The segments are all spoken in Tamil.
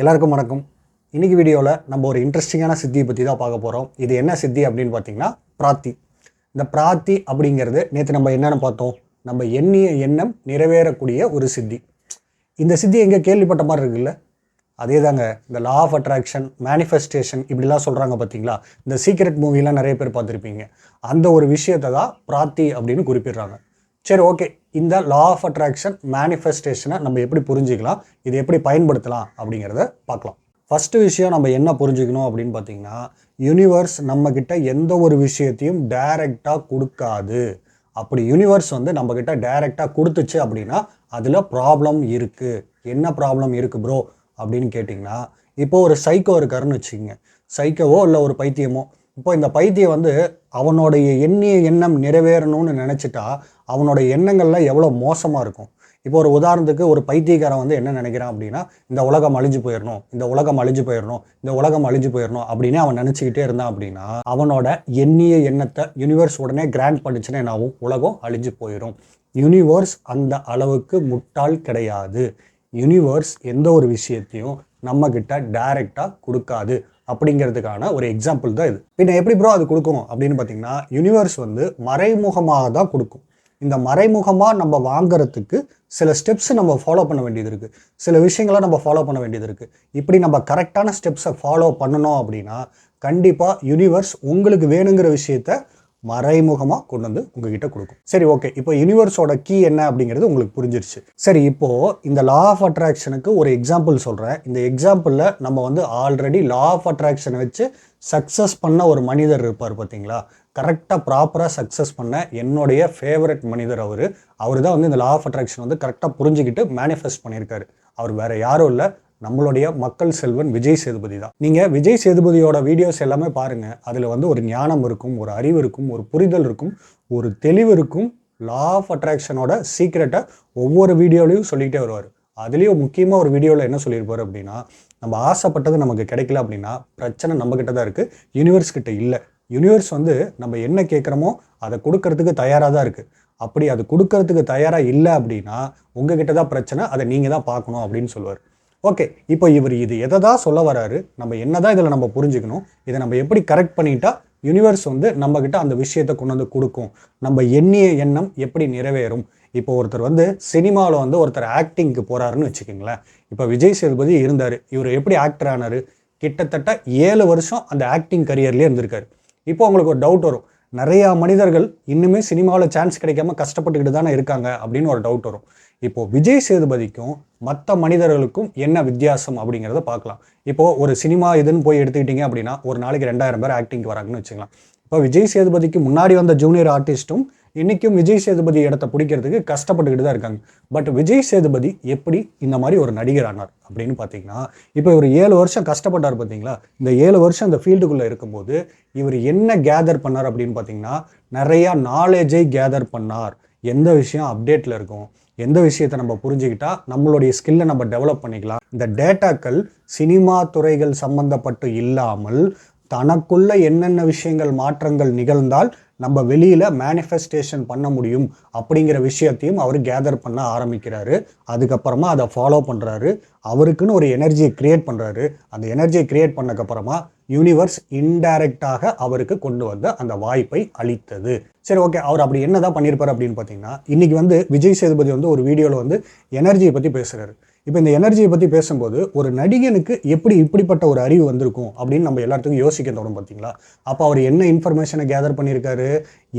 எல்லாருக்கும் வணக்கம். இன்றைக்கி வீடியோவில் நம்ம ஒரு இன்ட்ரெஸ்டிங்கான சித்தியை பற்றி தான் பார்க்க போகிறோம் இது என்ன சித்தி அப்படின்னு பார்த்தீங்கன்னா பிராத்தி. இந்த பிராத்தி அப்படிங்கிறது நேற்று நம்ம என்னென்னு பார்த்தோம். நம்ம எண்ணிய எண்ணம் நிறைவேறக்கூடிய ஒரு சித்தி. இந்த சித்தி எங்கே கேள்விப்பட்ட மாதிரி இருக்குல்ல? அதே தாங்க இந்த லா ஆஃப் அட்ராக்ஷன் மேனிஃபெஸ்டேஷன் இப்படிலாம் சொல்கிறாங்க பார்த்தீங்களா இந்த சீக்ரெட் மூவிலாம் நிறைய பேர் பார்த்துருப்பீங்க. அந்த ஒரு விஷயத்தை தான் பிராத்தி அப்படின்னு குறிப்பிடுறாங்க. சரி ஓகே இந்த லா ஆஃப் அட்ராக்ஷன் மேனிஃபெஸ்டேஷனை நம்ம எப்படி புரிஞ்சுக்கலாம்? இது எப்படி பயன்படுத்தலாம் அப்படிங்கிறத பார்க்கலாம். ஃபஸ்ட்டு விஷயம் நம்ம என்ன புரிஞ்சுக்கணும் அப்படின்னு பார்த்தீங்கன்னா யூனிவர்ஸ் நம்மக்கிட்ட எந்த ஒரு விஷயத்தையும் டைரெக்டாக கொடுக்காது. அப்படி யூனிவர்ஸ் வந்து நம்மக்கிட்ட டைரெக்டாக கொடுத்துச்சு அப்படின்னா அதில் ப்ராப்ளம் இருக்குது என்ன ப்ராப்ளம் இருக்குது ப்ரோ அப்படின்னு கேட்டிங்கன்னா இப்போது ஒரு சைக்கோ இருக்காருன்னு வச்சுக்கோங்க. சைக்கோவோ இல்லை ஒரு பைத்தியமோ? இப்போ இந்த பைத்தியம் வந்து அவனுடைய எண்ணிய எண்ணம் நிறைவேறணும்னு நினச்சிட்டா அவனோட எண்ணங்கள்லாம் எவ்வளோ மோசமாக இருக்கும்? இப்போ ஒரு உதாரணத்துக்கு ஒரு பைத்தியக்காரன் வந்து என்ன நினைக்கிறான் அப்படின்னா இந்த உலகம் அழிஞ்சு போயிடணும் இந்த உலகம் அழிஞ்சு போயிடணும் இந்த உலகம் அழிஞ்சு போயிடணும் அப்படின்னு அவன் நினச்சிக்கிட்டே இருந்தான் அப்படின்னா அவனோட எண்ணிய எண்ணத்தை யூனிவர்ஸ் உடனே கிராண்ட் பண்ணிச்சுன்னா என்ன ஆகும்? உலகம் அழிஞ்சு போயிடும் யூனிவர்ஸ் அந்த அளவுக்கு முட்டாள் கிடையாது. யூனிவர்ஸ் எந்த ஒரு விஷயத்தையும் நம்மக்கிட்ட டைரெக்டாக கொடுக்காது. அப்படிங்கிறதுக்கான ஒரு எக்ஸாம்பிள் தான் இது. பின்ன எப்படி ப்ரோ அது கொடுக்கும்? அப்படின்னு பார்த்தீங்கன்னா யூனிவர்ஸ் வந்து மறைமுகமாக தான் கொடுக்கும். இந்த மறைமுகமாக நம்ம வாங்குறதுக்கு சில ஸ்டெப்ஸ் நம்ம ஃபாலோ பண்ண வேண்டியது இருக்குது சில விஷயங்களை நம்ம ஃபாலோ பண்ண வேண்டியது இருக்குது இப்படி நம்ம கரெக்டான ஸ்டெப்ஸை ஃபாலோ பண்ணணும் அப்படின்னா கண்டிப்பாக யூனிவர்ஸ் உங்களுக்கு வேணுங்கிற விஷயத்த மறைமுகமாக கொண்டு வந்து உங்ககிட்ட கொடுக்கும். சரி ஓகே இப்போ யூனிவர்ஸோட கீ என்ன அப்படிங்கிறது உங்களுக்கு புரிஞ்சிருச்சு. சரி இப்போது இந்த லா ஆஃப் அட்ராக்ஷனுக்கு ஒரு எக்ஸாம்பிள் சொல்கிறேன் இந்த எக்ஸாம்பிளில் நம்ம வந்து ஆல்ரெடி லா ஆஃப் அட்ராக்ஷனை வச்சு சக்ஸஸ் பண்ண ஒரு மனிதர் இருப்பார் பார்த்தீங்களா கரெக்டாக ப்ராப்பராக சக்ஸஸ் பண்ண என்னுடைய ஃபேவரட் மனிதர் அவர். அவர் தான் வந்து இந்த லா ஆஃப் அட்ராக்ஷன் வந்து கரெக்டாக புரிஞ்சுக்கிட்டு மேனிஃபெஸ்ட் பண்ணியிருக்காரு. அவர் வேறு யாரும் இல்லை. நம்மளுடைய மக்கள் செல்வன் விஜய் சேதுபதி தான். நீங்கள் விஜய் சேதுபதியோட வீடியோஸ் எல்லாமே பாருங்கள் அதில் வந்து ஒரு ஞானம் இருக்கும் ஒரு அறிவு இருக்கும் ஒரு புரிதல் இருக்கும் ஒரு தெளிவு இருக்கும். லா ஆஃப் அட்ராக்ஷனோட சீக்ரெட்டை ஒவ்வொரு வீடியோலையும் சொல்லிகிட்டே வருவார். அதுலேயும் முக்கியமாக ஒரு வீடியோவில் என்ன சொல்லியிருப்பார் அப்படின்னா நம்ம ஆசைப்பட்டது நமக்கு கிடைக்கல அப்படின்னா பிரச்சனை நம்மக்கிட்ட தான் இருக்குது யூனிவர்ஸ் கிட்ட இல்லை. யூனிவர்ஸ் வந்து நம்ம என்ன கேட்குறோமோ அதை கொடுக்கறதுக்கு தயாராக தான் இருக்குது அப்படி அது கொடுக்கறதுக்கு தயாராக இல்லை அப்படின்னா உங்ககிட்ட தான் பிரச்சனை அதை நீங்கள் தான் பார்க்கணும் அப்படின்னு சொல்லுவார். ஓகே இப்போ இவர் இது எதை தான் சொல்ல வராரு நம்ம என்ன தான் இதில் நம்ம புரிஞ்சுக்கணும் இதை நம்ம எப்படி கரெக்ட் பண்ணிட்டா யூனிவர்ஸ் வந்து நம்மக்கிட்ட அந்த விஷயத்தை கொண்டு வந்து கொடுக்கும் நம்ம எண்ணிய எண்ணம் எப்படி நிறைவேறும். இப்போ ஒருத்தர் வந்து சினிமாவில் வந்து ஒருத்தர் ஆக்டிங்க்கு போகிறாருன்னு வச்சுக்கோங்களேன். இப்போ விஜய் சேதுபதி இருந்தார் இவர் எப்படி ஆக்டர் ஆனார் கிட்டத்தட்ட ஏழு வருஷம் அந்த ஆக்டிங் கரியர்லேயே இருந்திருக்காரு. இப்போ உங்களுக்கு ஒரு டவுட் வரும் நிறையா மனிதர்கள் இன்னுமே சினிமாவில் சான்ஸ் கிடைக்காம கஷ்டப்பட்டுக்கிட்டு தானே இருக்காங்க அப்படின்னு ஒரு டவுட் வரும். இப்போது விஜய் சேதுபதிக்கும் மற்ற மனிதர்களுக்கும் என்ன வித்தியாசம் அப்படிங்கிறத பார்க்கலாம். இப்போது ஒரு சினிமா இதுன்னு போய் எடுத்துக்கிட்டிங்க அப்படின்னா ஒரு நாளைக்கு ரெண்டாயிரம் பேர் ஆக்டிங்க்கு வராங்கன்னு வச்சுக்கலாம். இப்போ விஜய் சேதுபதிக்கு முன்னாடி வந்த ஜூனியர் ஆர்டிஸ்ட்டும் இன்றைக்கும் விஜய் சேதுபதி இடத்த பிடிக்கிறதுக்கு கஷ்டப்பட்டுக்கிட்டு தான் இருக்காங்க. பட் விஜய் சேதுபதி எப்படி இந்த மாதிரி ஒரு நடிகர் ஆனார் அப்படின்னு பார்த்தீங்கன்னா இப்போ இவர் ஏழு வருஷம் கஷ்டப்பட்டார் பார்த்தீங்களா? இந்த ஏழு வருஷம் இந்த ஃபீல்டுக்குள்ளே இருக்கும்போது இவர் என்ன கேதர் பண்ணார் அப்படின்னு பார்த்தீங்கன்னா நிறையா நாலேஜை கேதர் பண்ணார். எந்த விஷயம் அப்டேட்டில் இருக்கும் எந்த விஷயத்தை நம்ம புரிஞ்சுக்கிட்டா நம்மளுடைய ஸ்கில்லை நம்ம டெவலப் பண்ணிக்கலாம். இந்த டேட்டாக்கள் சினிமா துறைகள் சம்பந்தப்பட்டு இல்லாமல் தனக்குள்ள என்னென்ன விஷயங்கள் மாற்றங்கள் நிகழ்ந்தால் நம்ம வெளியில் மேனிஃபெஸ்டேஷன் பண்ண முடியும் அப்படிங்கிற விஷயத்தையும் அவர் கேதர் பண்ண ஆரம்பிக்கிறாரு. அதுக்கப்புறமா அதை ஃபாலோ பண்ணுறாரு அவருக்குன்னு ஒரு எனர்ஜியை க்ரியேட் பண்ணுறாரு அந்த எனர்ஜியை க்ரியேட் பண்ணக்கப்புறமா யூனிவர்ஸ் இன்டைரக்டாக அவருக்கு கொண்டு வந்த அந்த வாய்ப்பை அளித்தது. சரி ஓகே அவர் அப்படி என்ன தான் பண்ணியிருப்பார் அப்படின்னு பார்த்தீங்கன்னா இன்றைக்கி வந்து விஜய் சேதுபதி வந்து ஒரு வீடியோவில் வந்து எனர்ஜியை பற்றி பேசுகிறாரு இப்போ இந்த எனர்ஜியை பற்றி பேசும்போது ஒரு நடிகனுக்கு எப்படி இப்படிப்பட்ட ஒரு அறிவு வந்திருக்கும் அப்படின்னு நம்ம எல்லாத்துக்கும் யோசிக்க தோணும் பார்த்தீங்களா? அப்போ அவர் என்ன இன்ஃபர்மேஷனை கேதர் பண்ணியிருக்காரு?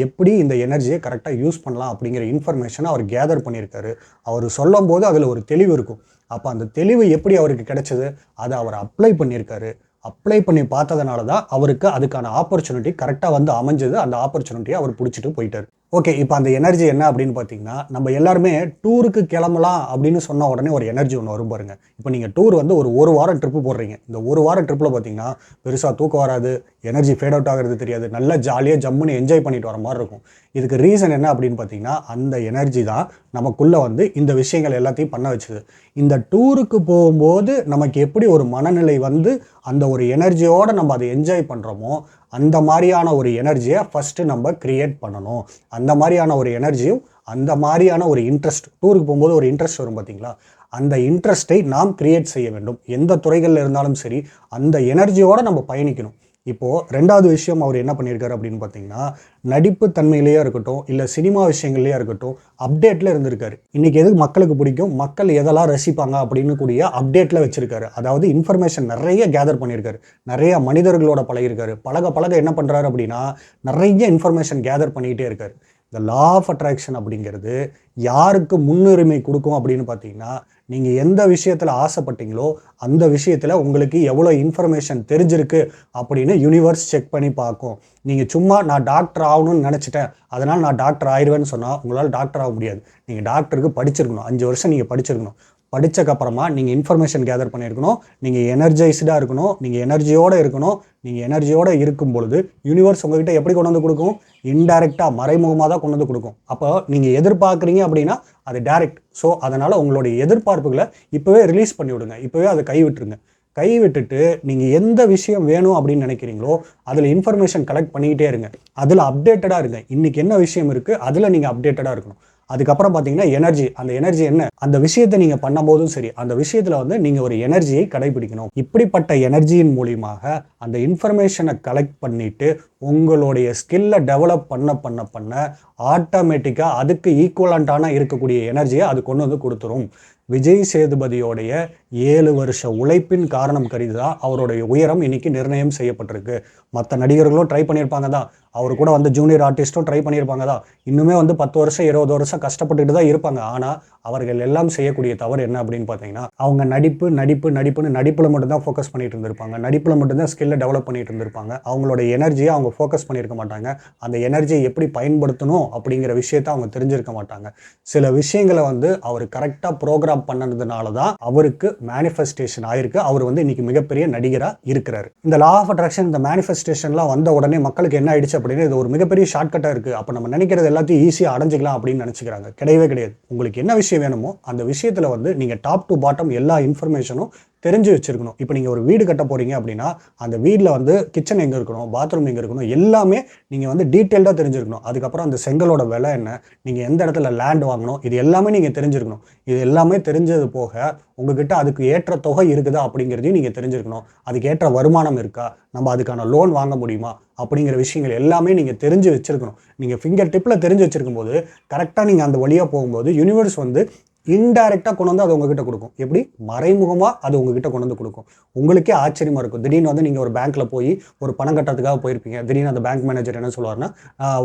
எப்படி இந்த எனர்ஜியை கரெக்டாக யூஸ் பண்ணலாம் அப்படிங்கிற இன்ஃபர்மேஷனை அவர் கேதர் பண்ணியிருக்காரு. அவர் சொல்லும் போது அதில் ஒரு தெளிவு இருக்கும். அப்போ அந்த தெளிவு எப்படி அவருக்கு கிடைச்சது? அதை அவர் அப்ளை பண்ணியிருக்காரு. அப்ளை பண்ணி பார்த்ததுனால தான் அவருக்கு அதுக்கான ஆப்பர்ச்சுனிட்டி கரெக்டாக வந்து அமைஞ்சது. அந்த ஆப்பர்ச்சுனிட்டியை அவர் பிடிச்சிட்டு போயிட்டார். ஓகே இப்போ அந்த எனர்ஜி என்ன அப்படின்னு பார்த்தீங்கன்னா நம்ம எல்லாருமே டூருக்கு கிளம்பலாம் அப்படின்னு சொன்ன உடனே ஒரு எனர்ஜி ஒன்று வரும் பாருங்க. இப்போ நீங்கள் டூர் வந்து ஒரு ஒரு வாரம் ட்ரிப்பு போடுறீங்க. இந்த ஒரு வாரம் ட்ரிப்பில் பார்த்தீங்கன்னா பெருசாக தூக்கம் வராது எனர்ஜி ஃபேட் அவுட் ஆகிறது தெரியாது நல்லா ஜாலியாக ஜம்முன்னு என்ஜாய் பண்ணிட்டு வர மாதிரி இருக்கும். இதுக்கு ரீசன் என்ன அப்படின்னு பார்த்தீங்கன்னா அந்த எனர்ஜி தான் நமக்குள்ளே வந்து இந்த விஷயங்கள் எல்லாத்தையும் பண்ண வச்சுது. இந்த டூருக்கு போகும்போது நமக்கு எப்படி ஒரு மனநிலை வந்து அந்த ஒரு எனர்ஜியோடு நம்ம அதை என்ஜாய் பண்ணுறோமோ அந்த மாதிரியான ஒரு எனர்ஜியை ஃபஸ்ட்டு நம்ம க்ரியேட் பண்ணணும். அந்த மாதிரியான ஒரு எனர்ஜியும் அந்த மாதிரியான ஒரு இன்ட்ரெஸ்ட் டூருக்கு போகும்போது ஒரு இன்ட்ரெஸ்ட் வரும் பார்த்தீங்களா அந்த இன்ட்ரெஸ்ட்டை நாம் கிரியேட் செய்ய வேண்டும். எந்த துறைகளில் இருந்தாலும் சரி அந்த எனர்ஜியோடு நம்ம பயணிக்கணும். இப்போது ரெண்டாவது விஷயம் அவர் என்ன பண்ணியிருக்காரு அப்படின்னு பார்த்தீங்கன்னா நடிப்பு தன்மையிலேயே இருக்கட்டும் இல்லை சினிமா விஷயங்கள்லேயே இருக்கட்டும் அப்டேட்டில் இருந்திருக்காரு. இன்றைக்கி எது மக்களுக்கு பிடிக்கும்? மக்கள் எதெல்லாம் ரசிப்பாங்க அப்படின்னு கூடிய அப்டேட்டில் வச்சுருக்காரு. அதாவது இன்ஃபர்மேஷன் நிறைய கேதர் பண்ணியிருக்காரு. நிறைய மனிதர்களோட பழகிருக்காரு பழக பழக என்ன பண்ணுறாரு அப்படின்னா நிறைய இன்ஃபர்மேஷன் கேதர் பண்ணிக்கிட்டே இருக்காரு. இந்த லா ஆஃப் அட்ராக்ஷன் அப்படிங்கிறது யாருக்கு முன்னுரிமை கொடுக்கும் அப்படின்னு பார்த்தீங்கன்னா நீங்கள் எந்த விஷயத்தில் ஆசைப்பட்டீங்களோ அந்த விஷயத்தில் உங்களுக்கு எவ்வளோ இன்ஃபர்மேஷன் தெரிஞ்சிருக்கு அப்படின்னு யூனிவர்ஸ் செக் பண்ணி பார்க்கும். நீங்கள் சும்மா நான் டாக்டர் ஆகணும்னு நினச்சிட்டேன். அதனால் நான் டாக்டர் ஆயிடுவேன்னு சொன்னால் உங்களால் டாக்டர் ஆக முடியாது. நீங்கள் டாக்டருக்கு படிச்சிருக்கணும். அஞ்சு வருஷம் நீங்கள் படிச்சிருக்கணும். படித்தக்கப்புறமா நீங்கள் இன்ஃபர்மேஷன் கேதர் பண்ணியிருக்கணும். நீங்கள் எனர்ஜைஸ்டாக இருக்கணும். நீங்கள் எனர்ஜியோடு இருக்கணும். நீங்கள் எனர்ஜியோடு இருக்கும் பொழுது யூனிவர்ஸ் உங்ககிட்ட எப்படி கொண்டு வந்து கொடுக்கும்? இன்டைரக்டாக மறைமுகமாக தான் கொண்டு வந்து கொடுக்கும். அப்போ நீங்கள் எதிர்பார்க்குறீங்க அப்படின்னா அது டைரக்ட் ஸோ அதனால் உங்களுடைய எதிர்பார்ப்புகளை இப்போவே ரிலீஸ் பண்ணி விடுங்க. இப்போவே அதை கைவிட்டுருங்க. கைவிட்டுட்டு நீங்கள் எந்த விஷயம் வேணும் அப்படின்னு நினைக்கிறீங்களோ அதில் இன்ஃபர்மேஷன் கலெக்ட் பண்ணிக்கிட்டே இருங்க. அதில் அப்டேட்டடாக இருங்க. இன்றைக்கி என்ன விஷயம் இருக்குது அதில் நீங்கள் அப்டேட்டடாக இருக்கணும். அதுக்கப்புறம் பார்த்தீங்கன்னா எனர்ஜி அந்த எனர்ஜி என்ன? அந்த விஷயத்தை நீங்கள் பண்ணும்போதும் சரி அந்த விஷயத்தில் வந்து நீங்கள் ஒரு எனர்ஜியை கடைபிடிக்கணும். இப்படிப்பட்ட எனர்ஜியின் மூலியமாக அந்த இன்ஃபர்மேஷனை கலெக்ட் பண்ணிட்டு உங்களுடைய ஸ்கில்லை டெவலப் பண்ண பண்ண பண்ண ஆட்டோமேட்டிக்காக அதுக்கு ஈக்குவலண்ட்டான இருக்கக்கூடிய எனர்ஜியை அது கொண்டு வந்து கொடுத்துரும். விஜய் சேதுபதியோடைய ஏழு வருஷ உழைப்பின் காரணம் கருதி தான் அவருடைய உயரம் இன்னைக்கு நிர்ணயம் செய்யப்பட்டிருக்கு. மற்ற நடிகர்களும் ட்ரை பண்ணியிருப்பாங்க தான். அவர் கூட வந்து ஜூனியர் ஆர்டிஸ்ட்டும் ட்ரை பண்ணியிருப்பாங்க தான். இன்னுமே வந்து பத்து வருஷம் இருபது வருஷம் கஷ்டப்பட்டுட்டு தான் இருப்பாங்க. ஆனால் அவர்கள் எல்லாம் செய்யக்கூடிய தவறு என்ன அப்படின்னு பார்த்தீங்கன்னா அவங்க நடிப்பு நடிப்பு நடிப்புன்னு நடிப்பில் மட்டும்தான் ஃபோக்கஸ் பண்ணிட்டு இருந்திருப்பாங்க. நடிப்பில் மட்டும்தான் ஸ்கில்லை டெவலப் பண்ணிட்டு இருந்திருப்பாங்க. அவங்களோட எனர்ஜியை அவங்க ஃபோக்கஸ் பண்ணியிருக்க மாட்டாங்க. அந்த எனர்ஜியை எப்படி பயன்படுத்தணும் அப்படிங்கிற விஷயத்த அவங்க தெரிஞ்சிருக்க மாட்டாங்க. சில விஷயங்களை வந்து அவர் கரெக்டாக ப்ரோக்ராம் பண்ணதுனால தான் அவருக்கு மேனிஃபெஸ்டேஷன் ஆயிருக்கு. அவர் வந்து இன்னைக்கு மிகப்பெரிய நடிகராக இருக்கிறார். இந்த லா ஆஃப் அட்ராக்ஷன் இந்த மேனிஃபெஸ்டேஷன்லாம் வந்த உடனே மக்களுக்கு என்ன ஆயிடுச்சு அப்படின்னு இது ஒரு மிகப்பெரிய ஷார்ட்கட்டாக இருக்குது அப்போ நம்ம நினைக்கிறது எல்லாத்தையும் ஈஸியாக அடைஞ்சிக்கலாம் அப்படின்னு நினச்சிக்கிறாங்க. கிடையவே கிடையாது. உங்களுக்கு என்ன விஷயம் வேணுமோ அந்த விஷயத்தில் வந்து நீங்கள் டாப் டு பாட்டம் எல்லா இன்ஃபர்மேஷனும் தெரிஞ்சு வச்சிருக்கணும். இப்போ நீங்கள் ஒரு வீடு கட்ட போகிறீங்க அப்படின்னா அந்த வீட்டில் வந்து கிச்சன் எங்கே இருக்கணும் பாத்ரூம் எங்கே இருக்கணும் எல்லாமே நீங்கள் வந்து டீட்டெயில்டாக தெரிஞ்சிருக்கணும். அதுக்கப்புறம் அந்த செங்கலோட விலை என்ன நீங்கள் எந்த இடத்துல லேண்ட் வாங்கணும் இது எல்லாமே நீங்கள் தெரிஞ்சிருக்கணும். இது எல்லாமே தெரிஞ்சது போக உங்ககிட்ட அதுக்கு ஏற்ற தொகை இருக்குதா அப்படிங்கிறதையும் நீங்கள் தெரிஞ்சிருக்கணும். அதுக்கு ஏற்ற வருமானம் இருக்கா நம்ம அதுக்கான லோன் வாங்க முடியுமா அப்படிங்கிற விஷயங்கள் எல்லாமே நீங்கள் தெரிஞ்சு வச்சுருக்கணும். நீங்கள் ஃபிங்கர் டிப்பில் தெரிஞ்சு வச்சுருக்கும்போது கரெக்டாக நீங்கள் அந்த வழியாக போகும்போது யூனிவர்ஸ் வந்து இன்டைரக்டாக கொண்டு வந்து அது உங்ககிட்ட கொடுக்கும். எப்படி? மறைமுகமாக அது உங்ககிட்ட கொண்டு வந்து கொடுக்கும். உங்களுக்கே ஆச்சரியமாக இருக்கும். திடீர்னு வந்து நீங்கள் ஒரு பேங்க்கில் போய் ஒரு பணம் கட்டுறதுக்காக போயிருப்பீங்க. திடீர்னு அந்த பேங்க் மேனேஜர் என்ன சொல்லுவார்னா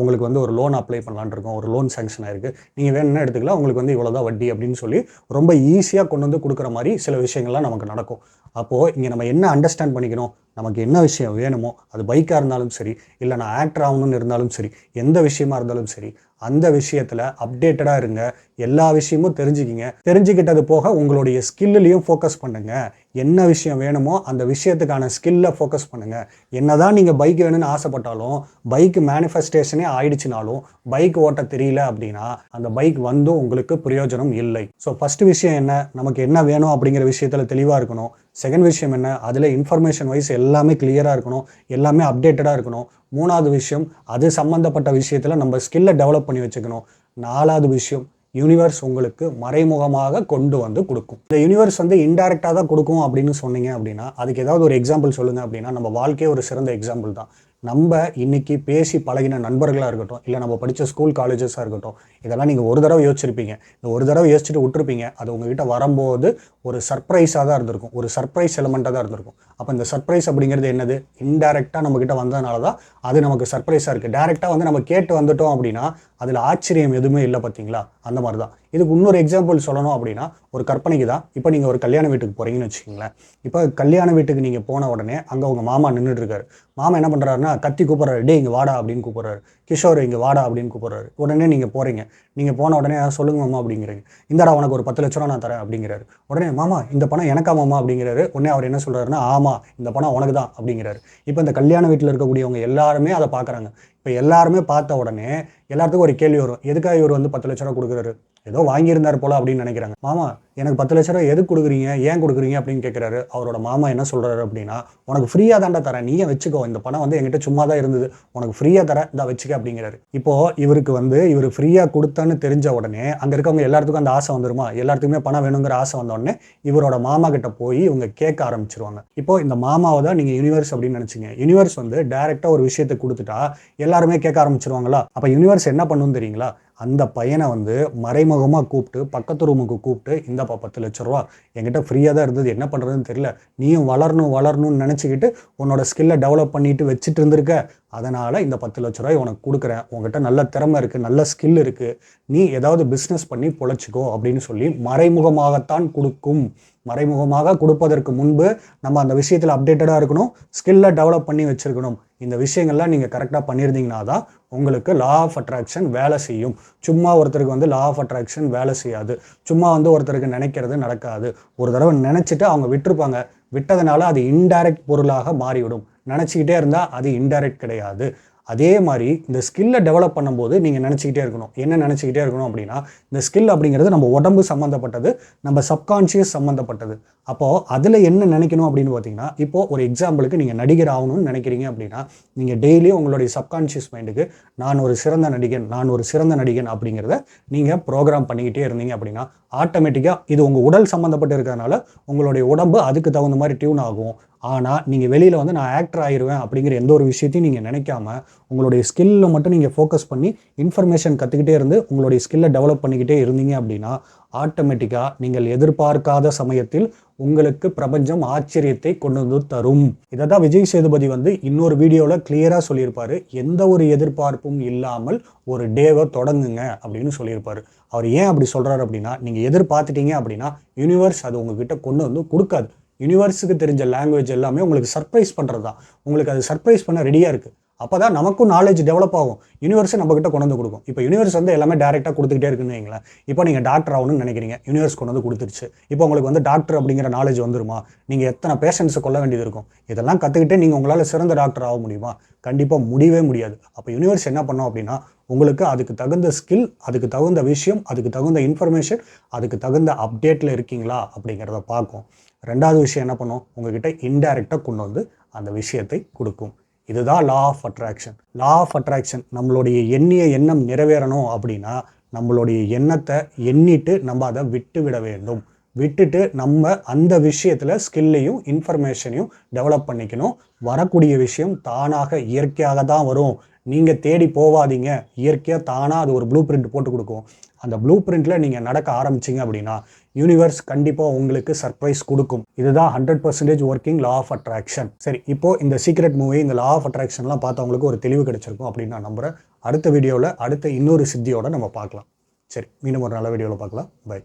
உங்களுக்கு வந்து ஒரு லோன் அப்ளை பண்ணலான் இருக்கோம். ஒரு லோன் சேங்ஷன் ஆயிருக்கு. நீங்கள் வேணும்னா எடுத்துக்கலாம்? உங்களுக்கு வந்து இவ்வளோ தான் வட்டி அப்படின்னு சொல்லி ரொம்ப ஈஸியாக கொண்டு வந்து கொடுக்குற மாதிரி சில விஷயங்கள்லாம் நமக்கு நடக்கும். அப்போது இங்கே நம்ம என்ன அண்டர்ஸ்டாண்ட் பண்ணிக்கணும்? நமக்கு என்ன விஷயம் வேணுமோ அது பைக்காக இருந்தாலும் சரி இல்லை நான் ஆக்டர் ஆகணும்னு இருந்தாலும் சரி எந்த விஷயமா இருந்தாலும் சரி அந்த விஷயத்தில் அப்டேட்டடாக இருங்க. எல்லா விஷயமும் தெரிஞ்சுக்கிங்க. தெரிஞ்சுக்கிட்டது போக உங்களுடைய ஸ்கில்லையும் ஃபோக்கஸ் பண்ணுங்கள் என்ன விஷயம் வேணுமோ அந்த விஷயத்துக்கான ஸ்கில்லை ஃபோக்கஸ் பண்ணுங்க. என்னதான் நீங்கள் பைக் வேணும்னு ஆசைப்பட்டாலும் பைக் மேனிஃபெஸ்டேஷனே ஆயிடுச்சுனாலும் பைக் ஓட்ட தெரியல அப்படின்னா அந்த பைக் வந்தும் உங்களுக்கு பிரயோஜனம் இல்லை. ஸோ ஃபஸ்ட்டு விஷயம் என்ன? நமக்கு என்ன வேணும் அப்படிங்கிற விஷயத்தில் தெளிவாக இருக்கணும். செகண்ட் விஷயம் என்ன? அதில் இன்ஃபர்மேஷன் வைஸ் எல்லாமே கிளியராக இருக்கணும். எல்லாமே அப்டேட்டடாக இருக்கணும். மூணாவது விஷயம் அது சம்மந்தப்பட்ட விஷயத்தில் நம்ம ஸ்கில்லை டெவலப் பண்ணி வச்சுக்கணும். நாலாவது விஷயம் யூனிவர்ஸ் உங்களுக்கு மறைமுகமாக கொண்டு வந்து கொடுக்கும். இந்த யூனிவர்ஸ் வந்து இன்டைரக்டாக தான் கொடுக்கும் அப்படின்னு சொன்னீங்க அப்படின்னா அதுக்கு ஏதாவது ஒரு எக்ஸாம்பிள் சொல்லுங்க அப்படின்னா நம்ம வாழ்க்கையே ஒரு சிறந்த எக்ஸாம்பிள் தான். நம்ம இன்னைக்கு பேசி பழகின நண்பர்களாக இருக்கட்டும் இல்லை நம்ம படித்த ஸ்கூல் காலேஜஸாக இருக்கட்டும் இதெல்லாம் நீங்கள் ஒரு தடவை யோசிச்சிருப்பீங்க. இந்த ஒரு தடவை யோசிச்சுட்டு விட்டுருப்பீங்க. அது உங்ககிட்ட வரும்போது ஒரு சர்ப்ரைஸாக தான் இருந்திருக்கும். ஒரு சர்ப்ரைஸ் எலமெண்ட்டாக தான் இருந்திருக்கும். அப்போ இந்த சர்ப்ரைஸ் அப்படிங்கிறது என்னது? இன்டெரக்டாக நம்மக்கிட்ட வந்ததுனால தான் அது நமக்கு சர்ப்ரைஸாக இருக்குது டேரெக்டாக வந்து நம்ம கேட்டு வந்துட்டோம் அப்படின்னா அதில் ஆச்சரியம் எதுவுமே இல்லை பார்த்தீங்களா அந்த மாதிரி தான் இதுக்கு இன்னொரு எக்ஸாம்பிள் சொல்லணும் அப்படின்னா ஒரு கற்பனைக்கு தான். இப்போ நீங்கள் ஒரு கல்யாண வீட்டுக்கு போகிறீங்கன்னு வச்சுக்கோங்களேன். இப்போ கல்யாண வீட்டுக்கு நீங்கள் போன உடனே அங்கே உங்கள் மாமா நின்றுட்டுருக்காரு மாமா என்ன பண்ணுறாருன்னா கத்தி கூப்பிட்றாரு. டே இங்கே வாடா அப்படின்னு கூப்பிட்றாரு. கிஷோர் இங்கே வாடா அப்படின்னு கூப்பிட்றாரு. உடனே நீங்கள் போகிறீங்க நீங்கள் போன உடனே சொல்லுங்க மாமா அப்படிங்கிறீங்க. இந்தடா உனக்கு ஒரு பத்து லட்ச ரூபா நான் தரேன் அப்படிங்கிறாரு. உடனே மாமா இந்த பணம் எனக்கா மாமா அப்படிங்கிறாரு. உடனே அவர் என்ன சொல்கிறாருன்னா ஆமாம் இந்த பணம் உனக்கு தான் அப்படிங்கிறாரு. இப்போ இந்த கல்யாண வீட்டில் இருக்கக்கூடியவங்க எல்லாருமே அதை பார்க்குறாங்க இப்போ எல்லாருமே பார்த்த உடனே எல்லாத்துக்கும் ஒரு கேள்வி வரும். எதுக்காக இவர் வந்து பத்து லட்ச ரூபா கொடுக்குறாரு? ஏதோ வாங்கியிருந்தார் போல அப்படின்னு நினைக்கிறாங்க. மாமா எனக்கு பத்து லட்ச ரூபா எது கொடுக்குறீங்க? ஏன் கொடுக்குறீங்க? அப்படின்னு கேட்குறாரு அவரோட மாமா என்ன சொல்கிறாரு அப்படின்னா உனக்கு ஃப்ரீயாக தாண்டா தரேன். நீயே வச்சுக்கோ. இந்த பணம் வந்து என்கிட்ட சும்மா தான் இருந்தது. உனக்கு ஃப்ரீயாக தரேன். இந்த வச்சுக்க அப்படிங்கிறாரு. இப்போ இவருக்கு வந்து இவர் ஃப்ரீயாக கொடுத்தான்னு தெரிஞ்ச உடனே அங்கே இருக்கவங்க எல்லாத்துக்கும் அந்த ஆசை வந்துருமா? எல்லாத்துக்குமே பணம் வேணுங்கிற ஆசை வந்த உடனே இவரோட மாமா கிட்ட போய் இவங்க கேட்க ஆரம்பிச்சிருவாங்க. இப்போ இந்த மாமாவை தான் நீங்கள் யூனிவர்ஸ் அப்படின்னு நினச்சிங்க. யூனிவர்ஸ் வந்து டைரெக்டாக ஒரு விஷயத்தை கொடுத்துட்டா எல்லாருமே கேட்க ஆரம்பிச்சிருவாங்களா? அப்போ யூனிவர்ஸ் என்ன பண்ணுன்னு தெரியுங்களா? அந்த பையனை வந்து மறைமுகமாக கூப்பிட்டு பக்கத்து ரூமுக்கு கூப்பிட்டு இந்தப்பா பத்து லட்ச ரூபா. என்கிட்ட ஃப்ரீயாக தான் இருந்தது. என்ன பண்ணுறதுன்னு தெரியல. நீயும் வளரணும் வளரணும்னு நினச்சிக்கிட்டு உன்னோட ஸ்கில்லை டெவலப் பண்ணிட்டு வச்சுட்டு இருந்திருக்க. அதனால் இந்த பத்து லட்ச ரூபாய் உனக்கு கொடுக்குறேன். உங்ககிட்ட நல்ல திறமை இருக்குது நல்ல ஸ்கில் இருக்குது நீ ஏதாவது பிஸ்னஸ் பண்ணி பொழைச்சிக்கோ அப்படின்னு சொல்லி மறைமுகமாகத்தான் கொடுக்கும். மறைமுகமாக கொடுப்பதற்கு முன்பு நம்ம அந்த விஷயத்தில் அப்டேட்டடாக இருக்கணும் ஸ்கில்லை டெவலப் பண்ணி வச்சுருக்கணும். இந்த விஷயங்கள்லாம் நீங்கள் கரெக்டாக பண்ணியிருந்தீங்கன்னா தான் உங்களுக்கு லா ஆஃப் அட்ராக்ஷன் வேலை செய்யும். சும்மா ஒருத்தருக்கு வந்து லா ஆஃப் அட்ராக்ஷன் வேலை செய்யாது. சும்மா வந்து ஒருத்தருக்கு நினைக்கிறது நடக்காது. ஒரு தடவை நினச்சிட்டு அவங்க விட்டுருப்பாங்க. விட்டதுனால அது இன்டைரக்ட் பொருளாக மாறிவிடும். நினச்சிக்கிட்டே இருந்தால் அது இன்டைரக்ட் கிடையாது. அதே மாதிரி இந்த ஸ்கில்லை டெவலப் பண்ணும்போது நீங்கள் நினச்சிக்கிட்டே இருக்கணும். என்ன நினச்சிக்கிட்டே இருக்கணும் அப்படின்னா இந்த ஸ்கில் அப்படிங்கிறது நம்ம உடம்பு சம்மந்தப்பட்டது நம்ம சப்கான்ஷியஸ் சம்மந்தப்பட்டது அப்போது அதில் என்ன நினைக்கணும் அப்படின்னு பார்த்தீங்கன்னா இப்போது ஒரு எக்ஸாம்பிளுக்கு நீங்கள் நடிகர் ஆகணும்னு நினைக்கிறீங்க அப்படின்னா நீங்கள் டெய்லியும் உங்களுடைய சப்கான்ஷியஸ் மைண்டுக்கு நான் ஒரு சிறந்த நடிகன் நான் ஒரு சிறந்த நடிகன் அப்படிங்கிறத நீங்கள் ப்ரோக்ராம் பண்ணிக்கிட்டே இருந்தீங்க அப்படின்னா ஆட்டோமேட்டிக்காக இது உங்கள் உடல் சம்மந்தப்பட்டு இருக்கிறதுனால உங்களுடைய உடம்பு அதுக்கு தகுந்த மாதிரி டியூன் ஆகும். ஆனால் நீங்கள் வெளியில் வந்து நான் ஆக்டர் ஆயிடுவேன் அப்படிங்கிற எந்த ஒரு விஷயத்தையும் நீங்கள் நினைக்காம உங்களுடைய ஸ்கில்ல மட்டும் நீங்கள் ஃபோக்கஸ் பண்ணி இன்ஃபர்மேஷன் கற்றுக்கிட்டே இருந்து உங்களுடைய ஸ்கில்லை டெவலப் பண்ணிக்கிட்டே இருந்தீங்க அப்படின்னா ஆட்டோமேட்டிக்காக நீங்கள் எதிர்பார்க்காத சமயத்தில் உங்களுக்கு பிரபஞ்சம் ஆச்சரியத்தை கொண்டு வந்து தரும். இதை தான் விஜய் சேதுபதி வந்து இன்னொரு வீடியோவில் கிளியராக சொல்லியிருப்பார். எந்த ஒரு எதிர்பார்ப்பும் இல்லாமல் ஒரு டேவை தொடங்குங்க அப்படின்னு சொல்லியிருப்பார். அவர் ஏன் அப்படி சொல்கிறாரு அப்படின்னா நீங்கள் எதிர்பார்த்துட்டீங்க அப்படின்னா யூனிவர்ஸ் அது உங்ககிட்ட கொண்டு வந்து கொடுக்காது. யூனிவர்ஸுக்கு தெரிஞ்ச லாங்குவேஜ் எல்லாமே உங்களுக்கு சர்ப்ரைஸ் பண்ணுறது தான் உங்களுக்கு அது சர்ப்ரைஸ் பண்ண ரெடியாக இருக்குது அப்போ தான் நமக்கும் நாலேஜ் டெவலப் ஆகும். யூனிவர்ஸை நம்மக்கிட்ட கொண்டு வந்து கொடுக்கும். இப்போ யூனிவர்ஸ் வந்து எல்லாமே டேரெக்டாக கொடுத்துக்கிட்டே இருக்குன்னு வைங்களேன். இப்போ நீங்கள் டாக்டர் ஆகணும்னு நினைக்கிறீங்க. யூனிவர்ஸ் கொண்டு வந்து கொடுத்துருச்சு. இப்போ உங்களுக்கு வந்து டாக்டர் அப்படிங்கிற நாலேஜ் வந்துருமா? நீங்கள் எத்தனை பேஷண்ட்ஸை கொள்ள வேண்டியது இருக்கும்? இதெல்லாம் கற்றுக்கிட்டே நீங்கள் உங்களால் சிறந்த டாக்டர் ஆக முடியுமா? கண்டிப்பாக முடியவே முடியாது. அப்போ யூனிவர்ஸ் என்ன பண்ணோம் அப்படின்னா உங்களுக்கு அதுக்கு தகுந்த ஸ்கில் அதுக்கு தகுந்த விஷயம் அதுக்கு தகுந்த இன்ஃபர்மேஷன் அதுக்கு தகுந்த அப்டேட்டில் இருக்கீங்களா அப்படிங்கிறத பார்க்கும். ரெண்டாவது விஷயம் என்ன பண்ணும்? உங்ககிட்ட இன்டைரக்டாக கொண்டு வந்து அந்த விஷயத்தை கொடுக்கும். இதுதான் law of attraction law of attraction நம்மளுடைய எண்ணிய எண்ணம் நிறைவேறணும் அப்படின்னா நம்மளுடைய எண்ணத்தை எண்ணிட்டு நம்ம அதை விட்டு விட வேண்டும். விட்டுட்டு நம்ம அந்த விஷயத்தில் ஸ்கில்லையும் இன்ஃபர்மேஷனையும் டெவலப் பண்ணிக்கணும். வரக்கூடிய விஷயம் தானாக இயற்கையாக தான் வரும். நீங்கள் தேடி போவாதீங்க. இயற்கையாக தானாக அது ஒரு ப்ளூ பிரிண்ட் போட்டு கொடுக்கும். அந்த ப்ளூ பிரிண்ட்டில் நீங்கள் நடக்க ஆரம்பிச்சிங்க அப்படின்னா யூனிவர்ஸ் கண்டிப்பாக உங்களுக்கு சர்ப்ரைஸ் கொடுக்கும். இதுதான் hundred percentage working law of attraction சரி இப்போ இந்த சீக்ரெட் மூவி இந்த லா ஆஃப் அட்ராக்ஷன்லாம் பார்த்தவங்களுக்கு ஒரு தெளிவு கிடைச்சிருக்கும் அப்படின்னு நான் நம்புகிறேன் அடுத்த வீடியோவில் அடுத்த இன்னொரு சித்தியோட நம்ம பார்க்கலாம். சரி மீண்டும் ஒரு நல்ல வீடியோவில் பார்க்கலாம். பை